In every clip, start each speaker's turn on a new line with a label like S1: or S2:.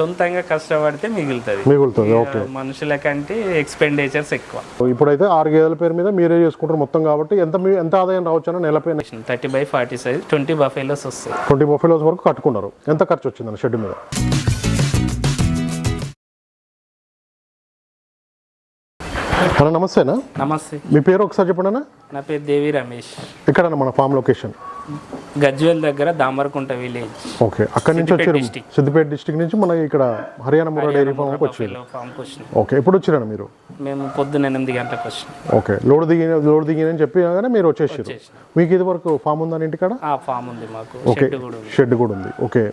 S1: సొంతంగా కష్టపడితే మిగులుతుంది.
S2: మిగులుతుంది ఓకే.
S1: మనుషుల కంటే ఎక్స్పెండిచర్స్ ఎక్కువ
S2: ఇప్పుడైతే ఆరు గేదెల పేరు మీద మీరే చేసుకుంటారు మొత్తం కాబట్టి ఎంత ఎంత ఆదాయం రావచ్చు అని నెలపై
S1: thirty by forty size twenty buffaloes వస్తాయి.
S2: ట్వంటీ బఫెలోస్ వరకు కట్టుకున్నారు. ఎంత ఖర్చు వచ్చిందని షెడ్ మీద? అన్న నమస్తేనా?
S1: నమస్తే.
S2: మీ పేరు ఒకసారి చెప్పండి అన్న
S1: నా పేరు దేవి రమేష్.
S2: ఇక్కడ మన ఫామ్ లొకేషన్?
S1: గజ్వేల్ దగ్గర దామరకుంట విలేజ్.
S2: ఓకే. అక్కడి నుంచి వచ్చారు. సిద్దిపేట డిస్టిక్ నుంచి మన ఇక్కడ హర్యానా ముర్రా డైరీ ఫామ్కి వచ్చారు. ఓకే. ఎప్పుడు వచ్చారన్న మీరు?
S1: మేము పొద్దున్న ఎనిమిది గంటలకు వచ్చినాం.
S2: ఓకే. లోడ్ దిగిన లోడ్ దిగినని చెప్పి కానీ మీరు వచ్చేసారు. మీకు ఇది వరకు ఫామ్ ఉందని ఇంటికాడ?
S1: ఆ ఫామ్ ఉంది మాకు.
S2: ఓకే.
S1: షెడ్ కూడా ఉంది.
S2: షెడ్ కూడా ఉంది. ఓకే.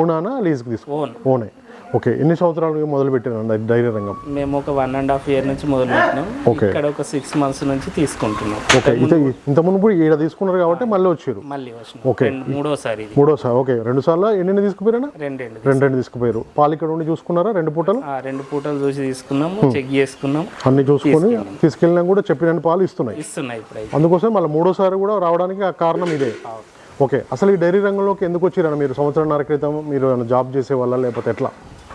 S2: ఓనానా లీజ్కి తీసుకో
S1: ఓన్.
S2: ఓనే. ఓకే ఎన్ని సంవత్సరాలు మొదలు పెట్టారు డైరీ రంగం?
S1: మేము ఒక వన్ అండ్ హాఫ్ ఇయర్ నుంచి మొదలు పెట్టినాం
S2: Okay.
S1: ఇక్కడ ఒక సిక్స్ మంత్స్ నుంచి తీసుకుంటున్నాం.
S2: ఓకే ఇది ఇంత మునుపు ఈడ తీసుకున్నారు కాబట్టి మళ్ళీ వచ్చారు.
S1: మళ్ళీ వచ్చినాం. రెండు- మూడోసారి ఇది.
S2: మూడోసారి ఓకే. రెండు సార్లు ఎన్ని తీసుకుపోయారా
S1: రెండు రెండు
S2: రెండు తీసుకుపోయారు. పాలు ఇక్కడ ఉండి చూసుకున్నారా? రెండు పూటలు?
S1: ఆ రెండు పూటలు చూసి తీసుకున్నాము చెక్ చేసుకున్నాం
S2: అన్ని చూసుకొని తీసుకెళ్ళినా. కూడా చెప్పిన పాలు ఇస్తున్నాయి.
S1: ఇస్తున్నాయి ఇప్పుడు అయితే.
S2: అందుకోసం మళ్ళీ మూడోసారి కూడా రావడానికి ఆ కారణం ఇదే. ఓకే అసలు ఈ డైరీ రంగంలోకి ఎందుకు వచ్చారన్న మీరు సంవత్సరంన్నర క్రితం మీరు జాబ్ చేసే వాళ్ళ లేకపోతే ఎట్లా?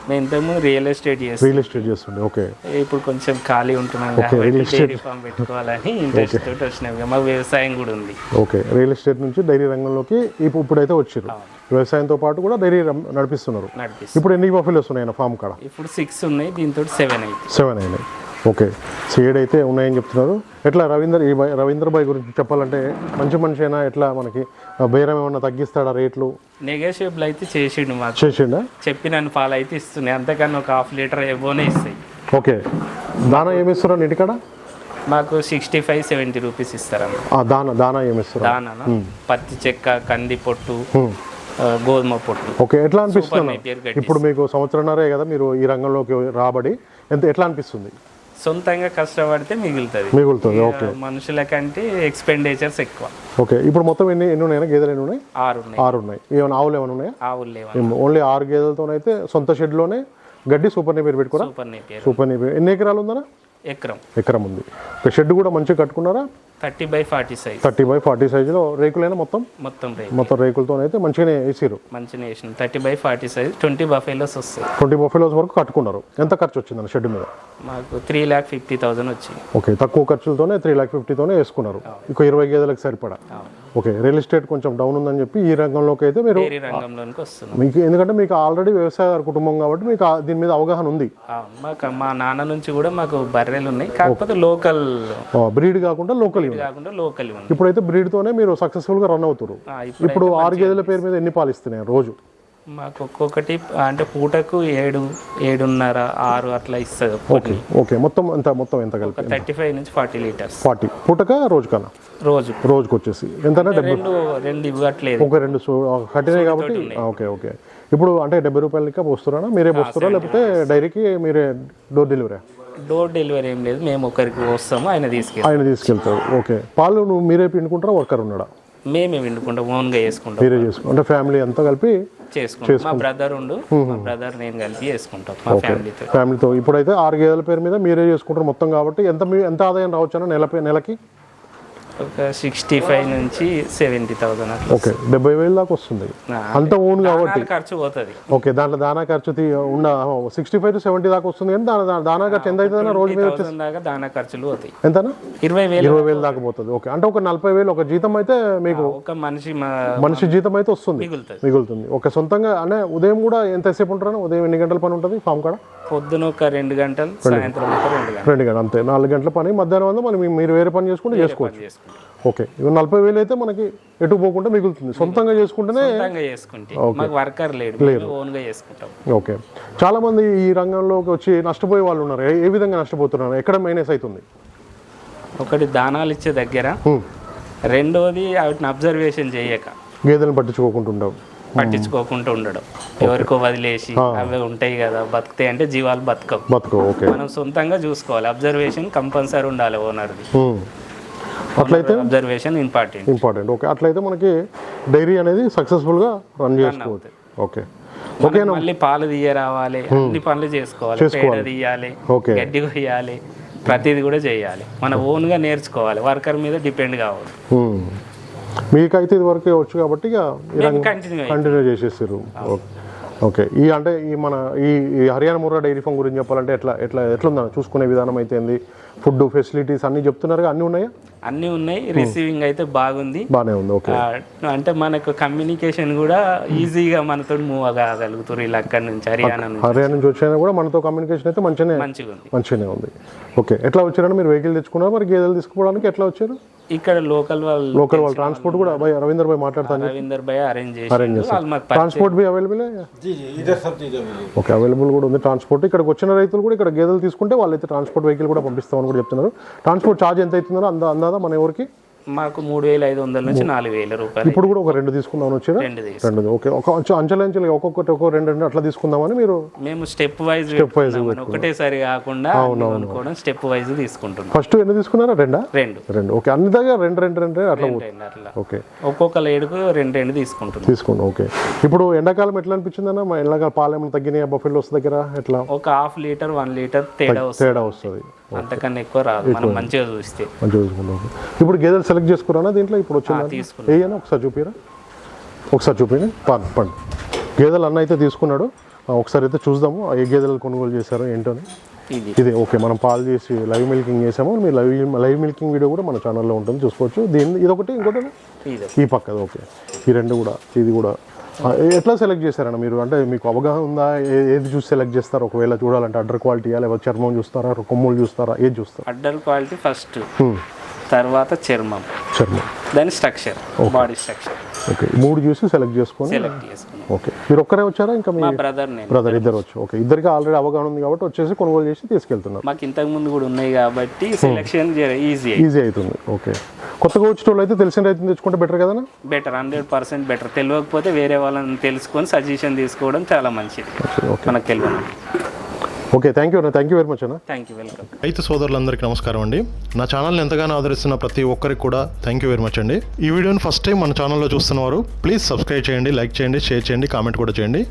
S1: మేము ఇంతకుముందు రియల్ ఎస్టేట్ చేస్తాం
S2: రియల్ ఎస్టేట్ చేస్తుండే ఓకే
S1: ఇప్పుడు కొంచెం ఖాళీ ఉంటున్నాం కాబట్టి డైరీ ఫామ్ పెట్టుకోవాలని ఇంట్రెస్ట్ తోటి వచ్చినాం మాకు వ్యవసాయం కూడా ఉంది.
S2: ఓకే రియల్ ఎస్టేట్ నుంచి డైరీ రంగంలోకి ఇప్పుడు ఇప్పుడైతే వచ్చారు వ్యవసాయంతో పాటు కూడా డైరీ నడిపిస్తున్నారు. ఇప్పుడు ఎన్ని బఫెలోస్ ఉన్నాయి ఫామ్ కాడ?
S1: ఇప్పుడు సిక్స్ ఉన్నాయి దీంతో సెవెన్ అయితే
S2: సెవెన్ అయినాయి. ఓకే. సీడ్ అయితే ఉన్నాయని చెప్తున్నారు ఎట్లా రవీందర్ ఈ రవీందర్ బాయ్ గురించి చెప్పాలంటే మంచి మనిషి అయినా ఎట్లా మనకి బేరం ఏమన్నా తగ్గిస్తాడా రేట్లు?
S1: నెగోషియబుల్ అయితే చేసిండు మాకు.
S2: చేసిండా?
S1: చెప్పిన పాలు అయితే ఇస్తున్నాయి. అంతకన్నా ఒక హాఫ్ లీటర్ ఎవ్వనే ఇస్తాయి.
S2: ఓకే. దానా ఏమిస్తారా ఇంటికాడ
S1: మాకు సిక్స్టీ ఫైవ్ సెవెంటీ రూపీస్ ఇస్తారన్న
S2: దానా దానా ఏమిస్తారా
S1: దానా పత్తి చెక్క కంది పొట్టు గోధుమ పొట్టు.
S2: ఓకే. ఎట్లా అనిపిస్తుంది? ఇప్పుడు మీకు సంవత్సరంన్నరే కదా మీరు ఈ రంగంలోకి రాబడి ఎంత ఎట్లా అనిపిస్తుంది?
S1: సొంతంగా కష్టపడితే మిగులుతుంది.
S2: మిగులుతుంది ఓకే.
S1: మనుషుల కంటే ఎక్స్పెండిచర్స్ ఎక్కువ.
S2: ఓకే ఇప్పుడు మొత్తం ఎన్ని ఎన్ని ఉన్నాయి గేదెలు ఎన్ని ఉన్నాయి?
S1: ఆరు ఉన్నాయి.
S2: ఆరు ఉన్నాయి ఏమైనా ఆవులు ఏమైనా ఉన్నాయా?
S1: ఆవులు లేవా?
S2: ఓన్లీ ఆరు గేదెలతోనైతే సొంత షెడ్లోనే గడ్డి సూపర్ నేపేరు పెట్టుకోరా
S1: సూపర్ నేపియర్
S2: సూపర్ నేపేరు. ఎన్ని ఎకరాలు ఉందనా
S1: ఎకరం.
S2: ఎకరం ఉంది. ఒక షెడ్ కూడా మంచిగా కట్టుకున్నారా?
S1: Thirty by forty size.
S2: Thirty by forty సైజులో రేకులైనా మొత్తం?
S1: మొత్తం రేట్
S2: మొత్తం రేకులతో అయితే మంచిగానే వేసారు
S1: మంచిగా వేసిన. Thirty by forty size. Twenty buffaloes వస్తాయి.
S2: ట్వంటీ బఫెలోస్ వరకు కట్టుకున్నారు. ఎంత ఖర్చు వచ్చిందని షెడ్ మీద?
S1: మాకు త్రీ ల్యాక్ ఫిఫ్టీ థౌసండ్ వచ్చింది.
S2: ఓకే తక్కువ ఖర్చులతోనే త్రీ ల్యాక్ ఫిఫ్టీతోనే వేసుకున్నారు. ఇంకో ఇరవై గేదెలకు సరిపడా? ఓకే రియల్ ఎస్టేట్ కొంచెం డౌన్ ఉందని చెప్పి ఈ రంగంలోకి అయితే మీరు
S1: డైరీ రంగంలోనికి వస్తున్నాం.
S2: మీకు ఎందుకంటే మీకు ఆల్రెడీ వ్యవసాయ కుటుంబం కాబట్టి మీకు దీని మీద అవగాహన ఉంది.
S1: మాకు మా నాన్న నుంచి కూడా మాకు బర్రెలు ఉన్నాయి. కాకపోతే లోకల్
S2: బ్రీడ్ కాకుండా లోకల్
S1: కాకుండా లోకల్ ఉంది
S2: ఇప్పుడైతే బ్రీడ్తోనే మీరు సక్సెస్ఫుల్గా రన్ అవుతారు
S1: ఇప్పుడు
S2: ఆరు గేదెల పేరు మీద ఎన్ని పాలు ఇస్తున్నాయి రోజు?
S1: మాకు ఒక్కొక్కటి అంటే పూటకు ఏడు ఏడున్నర ఆరు అట్లా ఇస్తుంది
S2: ఓకే ఓకే. మొత్తం ఎంత మొత్తం ఎంత కలిపి?
S1: థర్టీ ఫైవ్ నుంచి ఫార్టీ లీటర్స్
S2: ఫార్టీ. పూటక రోజుకన్నా
S1: రోజు.
S2: రోజుకి వచ్చేసి డెబ్బై.
S1: రెండు రెండు ఇవ్వట్లేదు.
S2: ఒక రెండు కట్టినాయి కాబట్టి? Okay okay. ఇప్పుడు అంటే డెబ్బై రూపాయల లెక్క పోస్తారా మీరే పోస్తారా లేకపోతే డైరీకి మీరే డోర్ డెలివరీ
S1: డోర్ డెలివరీ ఏం లేదు. మేము ఒకరికి వస్తాము ఆయన తీసుకెళ్తాం
S2: ఆయన తీసుకెళ్తారు ఓకే. పాలు నువ్వు మీరే పిండుకుంటారా? వర్కర్ ఉన్నాడా?
S1: మేమే వండుకుంటాం ఓన్గా చేసుకుంటాం.
S2: మీరే చేసుకుంటాం. అంటే ఫ్యామిలీ అంతా కలిపి
S1: చేసుకుంటాం. మా బ్రదర్ ఉండు మా బ్రదర్ నేను కలిపి చేసుకుంటాం మా ఫ్యామిలీతో.
S2: ఫ్యామిలీతో. ఇప్పుడైతే ఆరు గేదెల పేరు మీద మీరే చేసుకుంటారు మొత్తం కాబట్టి ఎంత ఎంత ఆదాయం రావచ్చు నెలపై నెలకి?
S1: ఒక సిక్స్టీ ఫైవ్ నుంచి సెవెంటీ థౌసండ్ అట్లా
S2: ఓకే డెబ్బై వేలు దాకా వస్తుంది. అంత ఓన్ కాబట్టి.
S1: ఖర్చు పోతుంది.
S2: ఓకే దాంట్లో దానా ఖర్చు ఉన్న సిక్స్టీ ఫైవ్ టు సెవెంటీ దాకా వస్తుంది కానీ దాని దాని- ఖర్చు ఎంత అవుతుందన్న రోజు మీద
S1: దాకా దానా ఖర్చులు పోతాయి.
S2: ఎంతనా
S1: ఇరవై వేలు
S2: ఇరవై వేలు దాకా పోతుంది. ఓకే అంటే ఒక నలభై వేలు ఒక జీతం అయితే మీకు
S1: ఒక మనిషి
S2: మనిషి జీతం అయితే వస్తుంది.
S1: మిగులుతుంది.
S2: ఒక సొంతంగా అంటే ఉదయం కూడా ఎంతసేపు ఉంటారని ఉదయం ఎన్ని గంటల పని ఉంటుంది ఫామ్ కాడ?
S1: పొద్దున ఒక రెండు గంటలు సాయంత్రం ఒక రెండు గంటలు.
S2: రెండు గంటలు అంతే. నాలుగు గంటల పని మధ్యాహ్నం మనం మీరు వేరే పని చేసుకుంటే చేసుకోవచ్చు. ఓకే. ఇవి నలభై వేలు అయితే మనకి ఎటు పోకుండా మిగులుతుంది. సొంతంగా చేసుకుంటేనే
S1: సొంతంగా చేసుకుంటే. మాకు వర్కర్ లేడు. ఓన్గా చేసుకుంటాం.
S2: ఓకే. చాలా మంది ఈ రంగంలోకి వచ్చి నష్టపోయే వాళ్ళు ఉన్నారు. ఏ- విధంగా నష్టపోతున్నారు? ఎక్కడ మైనస్ అవుతుంది?
S1: ఒకటి దానాలు ఇచ్చే దగ్గర. రెండోది వాటిని అబ్జర్వేషన్ చేయక.
S2: గేదెలను పట్టించుకోకుంటుండవు
S1: పట్టించుకోకుండా ఉండడం. ఎవరికో వదిలేసి అవే ఉంటాయి కదా. బతుకుతాయి అంటే జీవాలు బతకవు. మనం సొంతంగా చూసుకోవాలి. అబ్జర్వేషన్ కంపల్సరీ ఉండాలి ఓనర్ది.
S2: అట్లయితే
S1: అబ్జర్వేషన్ ఇంపార్టెంట్
S2: ఇంపార్టెంట్ ఓకే అట్లయితే మనకి డైరీ అనేది సక్సెస్ఫుల్గా రన్ చేసుకోవచ్చు. ఓకే ఓకే
S1: మళ్ళీ పాలు తీయ రావాలి అన్ని పనులు చేసుకోవాలి పేడ తీయాలి
S2: ఓకే
S1: గడ్డి కొయ్యాలి ప్రతిదీ కూడా చేయాలి. మన ఓన్గా నేర్చుకోవాలి. వర్కర్ మీద డిపెండ్ కావాలి
S2: హ్మ్. మీకైతే ఇది వరకే వచ్చు కాబట్టి ఇక
S1: కంటిన్యూ
S2: చేసేసారు ఓకే ఓకే ఈ అంటే ఈ మన ఈ హర్యానా ముర్రా డైరీ ఫామ్ గురించి చెప్పాలంటే ఎట్లా ఎట్లా ఎట్లుందా చూసుకునే విధానం అయితే ఏంది ఫుడ్ ఫెసిలిటీస్ అన్నీ చెప్తున్నారు అన్నీ ఉన్నాయా?
S1: అన్నీ ఉన్నాయి. రిసీవింగ్ అయితే బాగుంది. అంటే మనకు కమ్యూనికేషన్ కూడా ఈజీగా మనతో మూవ్ కాగలుగుతారు ఇలా అక్కడ నుంచి హర్యానా నుంచి.
S2: హర్యానా నుంచి వచ్చినా కూడా మనతో కమ్యూనికేషన్ అయితే మంచిగానే
S1: మంచిగా ఉంది.
S2: మంచిగానే ఉంది. ఓకే. ఎట్లా వచ్చారంటే మీరు వెహికల్ తెచ్చుకున్నారు మరి? గేదెలు తీసుకోవడానికి ఎట్లా వచ్చారు?
S1: ఇక్కడ లోకల్ వాళ్ళు
S2: లోకల్ వాళ్ళు ట్రాన్స్పోర్ట్ కూడా బై రవీందర్ బై మాట్లాడతాను
S1: రవీందర్ బై అరేంజ్ చేసి
S2: transport be available okay available కూడా ఉంది. ట్రాన్స్పోర్ట్ ఇక్కడికి వచ్చిన రైతులు కూడా ఇక్కడ గేదెలు తీసుకుంటే వాళ్ళైతే ట్రాన్స్పోర్ట్ వెహికల్ కూడా పంపిస్తామని కూడా చెప్తున్నారు. ట్రాన్స్పోర్ట్ ఛార్జ్ ఎంత అవుతుందో అందా అందాదా మన ఎవరికి?
S1: మాకు మూడు వేల ఐదు వందల నుంచి నాలుగు వేల రూపాయలు
S2: ఇప్పుడు కూడా ఒక రెండు తీసుకుందామని వచ్చారా
S1: రెండు
S2: ఓకే. ఒక అంచె- అంచెలు అంచెలు ఒక్కొక్కటి ఒక్కొక్క రెండు రెండు అట్లా తీసుకుందామని మీరు
S1: మేము స్టెప్ వైజ్
S2: wise
S1: ఒకటేసారి కాకుండా అన్ని కొనుక్కోవడం స్టెప్ వైజ్ తీసుకుంటున్నాం.
S2: ఫస్ట్ ఎన్ని తీసుకున్నారా? రెండా?
S1: రెండు.
S2: రెండు. ఓకే. అన్ని దగ్గర రెండు రెండు రెండు అట్లా ఓకే.
S1: ఒక్కొక్క లేడుకు రెండు రెండు తీసుకుంటున్నాం.
S2: తీసుకోండి ఓకే. ఇప్పుడు ఎండాకాలం ఎట్లా అనిపించింది అన్న? మా ఎండాకాలం పాలు ఏమైనా తగ్గినాయి? బఫెల్లోస్ దగ్గర ఎట్లా?
S1: ఒక హాఫ్ లీటర్ వన్ లీటర్ తేడా వస్తుంది.
S2: తేడా వస్తుంది.
S1: అంతకన్నా ఎక్కువ రాదు. మనం మంచిగా చూస్తే.
S2: మంచిగా చూసుకుంటాం ఇప్పుడు గేదెలు సెలెక్ట్ చేసుకున్నారా దీంట్లో? ఇప్పుడు వచ్చిందా ఏయనా ఒకసారి చూపిరా. ఒకసారి చూపిరా. పండి పండి గేదెలు అన్న అయితే తీసుకున్నాడు. ఒకసారి అయితే చూద్దాము. ఏ గేదెలు కొనుగోలు చేశారో ఏంటో.
S1: ఇది.
S2: ఓకే. మనం పాలు చేసి లైవ్ మిల్కింగ్ చేసాము. మీ లైవ్ లైవ్ మిల్కింగ్ వీడియో కూడా మన ఛానల్లో ఉంటుంది. చూసుకోవచ్చు. దీన్ని ఇదొకటి ఇంకోటి ఈ పక్కది ఓకే. ఈ రెండు కూడా ఇది కూడా ఎట్లా సెలెక్ట్ చేశారన్న మీరు? అంటే మీకు అవగాహన ఉందా? ఏది చూసి సెలెక్ట్ చేస్తారు? ఒకవేళ చూడాలంటే అడ్డర్ క్వాలిటీయా లేకపోతే చర్మం చూస్తారా? కొమ్ములు చూస్తారా? ఏది చూస్తారు?
S1: Udder quality first. తర్వాత చర్మం.
S2: చర్మం.
S1: దాని స్ట్రక్చర్ బాడీ స్ట్రక్చర్
S2: ఓకే. మూడు చూసి సెలెక్ట్ చేసుకొని
S1: సెలెక్ట్ చేసుకున్నాం.
S2: ఓకే. మీరు ఒక్కరే వచ్చారా? ఇంకా మీ
S1: మా బ్రదర్ నేను.
S2: బ్రదర్ ఇద్దరు వచ్చి ఓకే. ఇద్దరికి ఆల్రెడీ అవగాహన ఉంది కాబట్టి వచ్చేసి కొనుగోలు చేసి తీసుకెళ్తున్నారు.
S1: మాకు ఇంతకు ముందు కూడా ఉన్నాయి కాబట్టి సెలెక్షన్ ఈజీ
S2: ఈజీ అవుతుంది. ఓకే. కొత్తగా వచ్చిన వాళ్ళు అయితే తెలిసిన రైతుని తెచ్చుకుంటే బెటర్ కదా
S1: బెటర్ హండ్రెడ్ పర్సెంట్ బెటర్ తెలియకపోతే వేరే వాళ్ళని తెలుసుకొని సజెషన్ తీసుకోవడం చాలా మంచిది.
S2: ఓకే
S1: మనకు తెలియదు.
S2: ఓకే థ్యాంక్ యూ అన్న థ్యాంక్ యూ వెరీ మచ్ అన్న.
S1: థ్యాంక్ యూ వెల్కమ్
S2: రైతు సోదరులందరికీ నమస్కారం అండి. నా ఛానల్ని ఎంతగానో ఆదరిస్తున్న ప్రతి ఒక్కరికి కూడా థ్యాంక్ యూ వెరీ మచ్ అండి. ఈ వీడియోని ఫస్ట్ టైం మన ఛానల్లో చూస్తున్నవారు ప్లీజ్ సబ్స్క్రైబ్ చేయండి లైక్ చేయండి షేర్ చేయండి కామెంట్ కూడా చేయండి.